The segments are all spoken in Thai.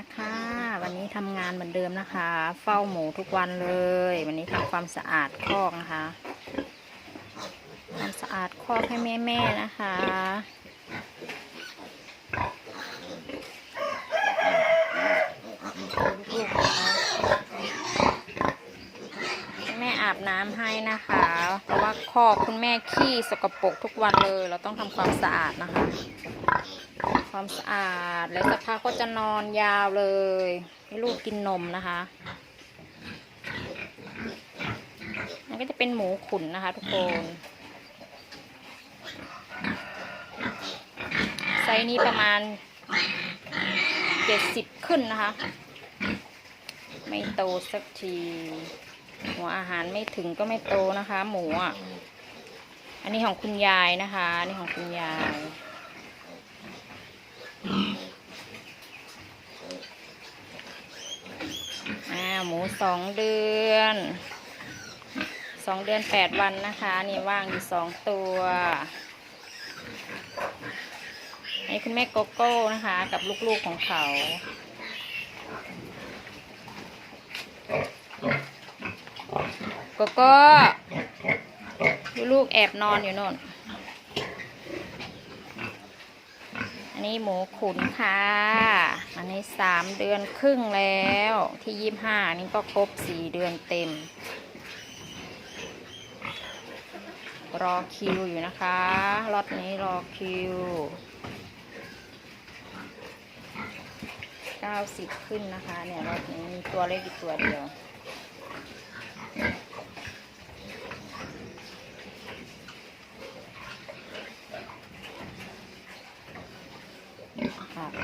ะคะวันนี้ทำงานเหมือนเดิมนะคะ เฝ้าหมูทุกวันเลย วันนี้ทำความสะอาดคอกนะคะความสะอาดคอกให้แม่ๆนะคะแม่อาบน้ำให้นะคะ เพราะว่าคอกคุณแม่ขี้สกปรกทุกวันเลย เราต้องทำความสะอาดนะคะ ความสะอาด แล้วสักพักก็จะนอนยาวเลย ให้ลูกกินนมนะคะ มันก็จะเป็นหมูขุนนะคะ ทุกคน ไซส์นี้ประมาณเจ็ดสิบขึ้นนะคะ ไม่โตสักที หัวอาหารไม่ถึงก็ไม่โตนะคะ หมูอะ อันนี้ของคุณยายนะคะ อันนี้ของคุณยาย อ่าหมู สองเดือนสองเดือนแปดวันนะคะ นี่ว่างอยู่สองตัวอันนี้คุณแม่โกโก้นะคะ กับลูกๆของเขาโกโก้ลูกแอบนอนอยู่โน่น นี้หมูขุนค่ะ อันนี้สามเดือนครึ่งแล้ว ที่ยี่ห้านี่ก็ครบสี่เดือนเต็ม รอคิวอยู่นะคะล็อตนี้รอคิวเก้าสิบขึ้นนะคะ เนี่ยล็อตนี้มีตัวเล็กอีกตัวเดียว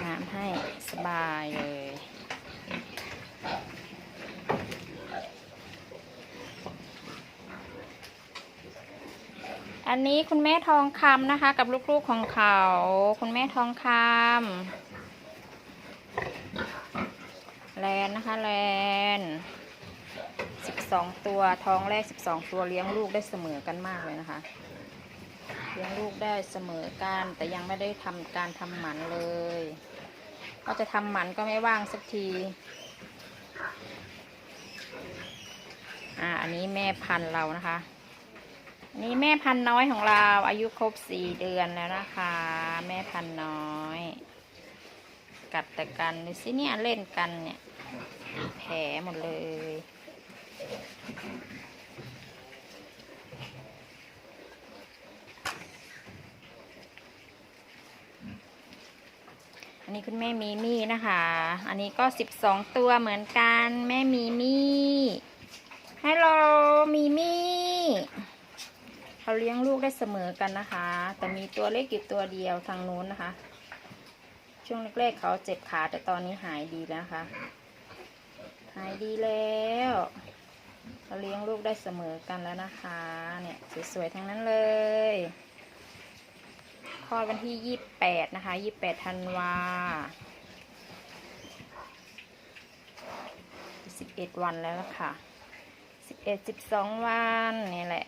อาบน้ำให้สบายเลยอันนี้คุณแม่ทองคำนะคะ กับลูกๆของเขา คุณแม่ทองคำแลนนะคะแลนสิบสองตัวท้องแรกสิบสองตัวเลี้ยงลูกได้เสมอกันมากเลยนะคะ เลี้ยงลูกได้เสมอกันแต่ยังไม่ได้ทำการทำหมันเลย ก็จะทำหมันก็ไม่ว่างสักที อ่า อันนี้แม่พันธุ์เรานะคะ อันนี้แม่พันธุ์น้อยของเรา อายุครบสี่เดือนแล้วนะคะ แม่พันธุ์น้อย กัดแต่กันดูสิเนี่ยเล่นกันเนี่ย แผลหมดเลย นี้คุณแม่มีมี่นะคะ อันนี้ก็สิบสองตัวเหมือนกันแม่มีมี่ฮัลโหลมีมี่เขาเลี้ยงลูกได้เสมอกันนะคะ แต่มีตัวเล็กอยู่ตัวเดียวทางนู้นนะคะ ช่วงแรกๆเขาเจ็บขาแต่ตอนนี้หายดีแล้วนะคะหายดีแล้วเขาเลี้ยงลูกได้เสมอกันแล้วนะคะ เนี่ยสวยๆทั้งนั้นเลย คลอดวันที่ยี่สิบแปดนะคะยี่สิบแปดธันวาสิบเอ็ดวันแล้วค่ะสิบเอ็ดสิบสองวันนี่แหละ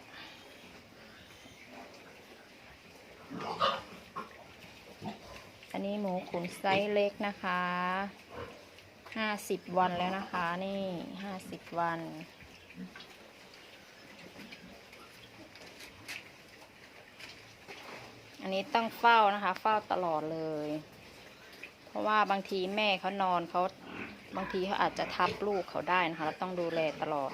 อันนี้หมูขุนไซส์เล็กนะคะห้าสิบวันแล้วนะคะ นี่ห้าสิบวัน อันนี้ต้องเฝ้านะคะ เฝ้าตลอดเลย เพราะว่าบางทีแม่เขานอนเขาบางทีเขาอาจจะทับลูกเขาได้นะคะเราต้องดูแลตลอด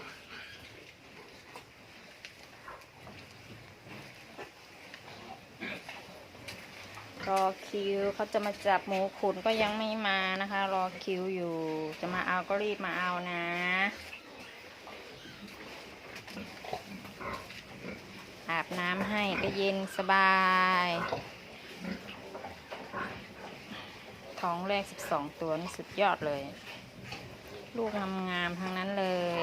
รอคิวเขาจะมาจับหมูขุนก็ยังไม่มานะคะ รอคิวอยู่ จะมาเอาก็รีบมาเอานะ อาบน้ำให้ก็เย็นสบาย ท้องแรกสิบสองตัวนี่สุดยอดเลย ลูกงามๆทั้งนั้นเลย